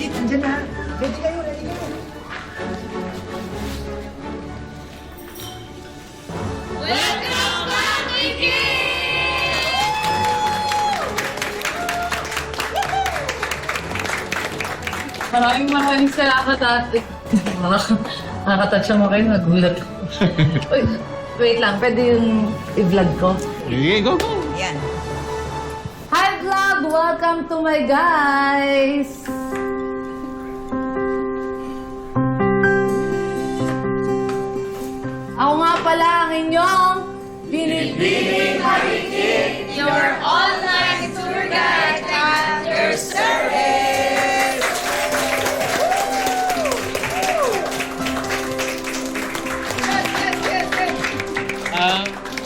Ikit, andyan na. Ready kayo, ready kayo. Maraming maraming salamat ate. Nakakatouch naman kayo, nagulat ako. Uy, wait lang, pwede yung i-vlog ko? Sige, go, go. Yan. Hi vlog! Welcome to my guys!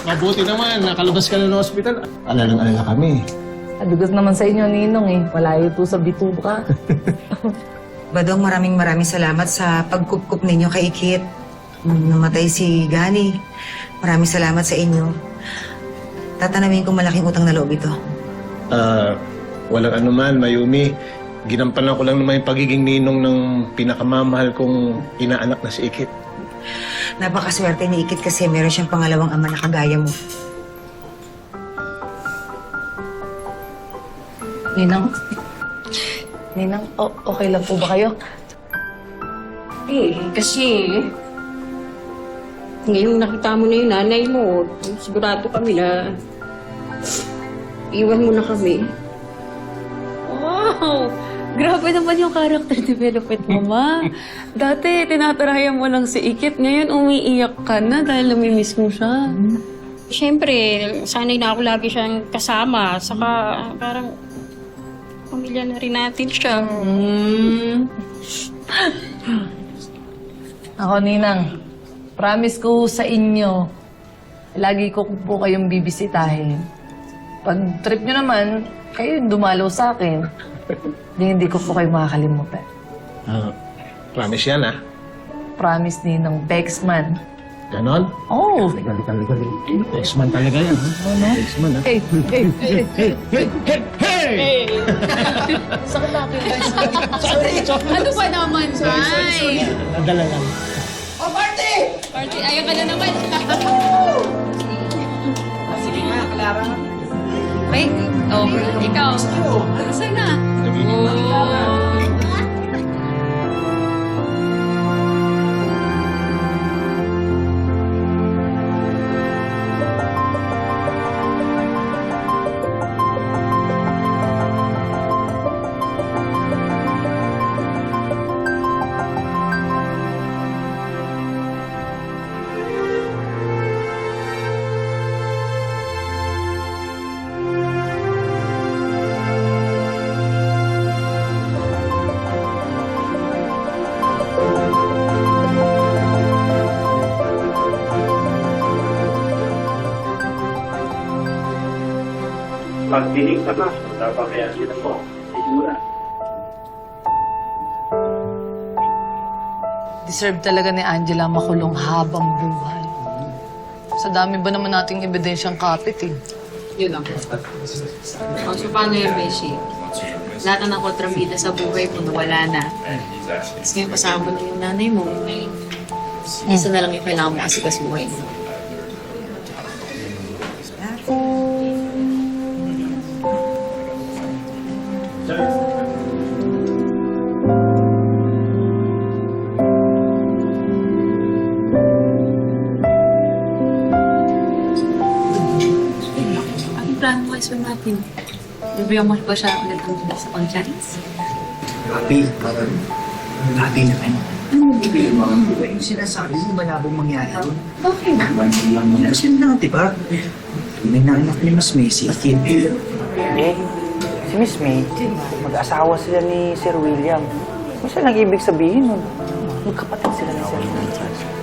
Mabuti naman. Nakalabas ka na ng hospital. Alalang alala kami. Adugot naman sa inyo, Ninong eh. Malayo to sa bituka. Badong, maraming maraming salamat sa pagkupkup ninyo kay Ikit. Namatay si Gani, maraming salamat sa inyo. Tatanamin kong malaking utang na loob ito. Ah, walang anuman, Mayumi. Ginampanan ko lang naman yung pagiging ninong ng pinakamamahal kong inaanak na si Ikit. Napakaswerte ni Ikit kasi meron siyang pangalawang ama na kagaya mo. Ninang? Ninang, o- okay lang po ba kayo? Eh, kasi... Ngayong nakita mo na yung nanay mo, sigurado kami na iwan mo na kami. Wow! Grabe naman yung character development mo, ma. Dati, tinatarayan mo lang si Ikit. Ngayon, umiiyak ka na dahil namimiss mo siya. Siyempre, sanay na ako lagi siyang kasama. Saka parang pamilya na rin natin siya. Mm. Ako, Ninang, promise ko sa inyo, lagi ko po kayong bibisitahin. Pag trip nyo naman, kayo yung dumalaw sa akin. Hindi, hindi ko po kayo makakalimutan. Ah, promise yan, ah. Promise Ninang, Bexman. Ganon? Oh! Galing, galing, galing. Ex-man talaga yan, ha? Ex-man, ha? Hey, hey, hey, hey, Hey! Sakit na ako yung Bexman. Ano ba naman, Sai? Nadala lang. Party, ayaw ka na naman. Sige nga, Clara. Wait, oh, ikaw. Saan na? Oh. Pagdinig sa mas, dapat kaya sila po. Sigura. Deserve talaga ni Angela makulong habang buhay. Sa dami ba naman nating ebidensyang kapit eh. Yun lang. O, so paano yung Beshi? Lahat na ng kontrabida sa buhay mo nawala na. Tapos ngayon kasama na yung nanay mo. Isa na lang yung kailangan mo kasi kasuhin mo. Bibigyan mo ba siya ulit ang sa pang-chance? Happy, parang happy naman. Yung sinasabi mo, malabong mangyari. Okay. Kasi na, di ba? May naanak ni Mas May si Kid. Eh, si Miss May, mag-asawa sila ni Sir William. Ano siya lang ibig sabihin nun? Magkapatid sila ni Sir William.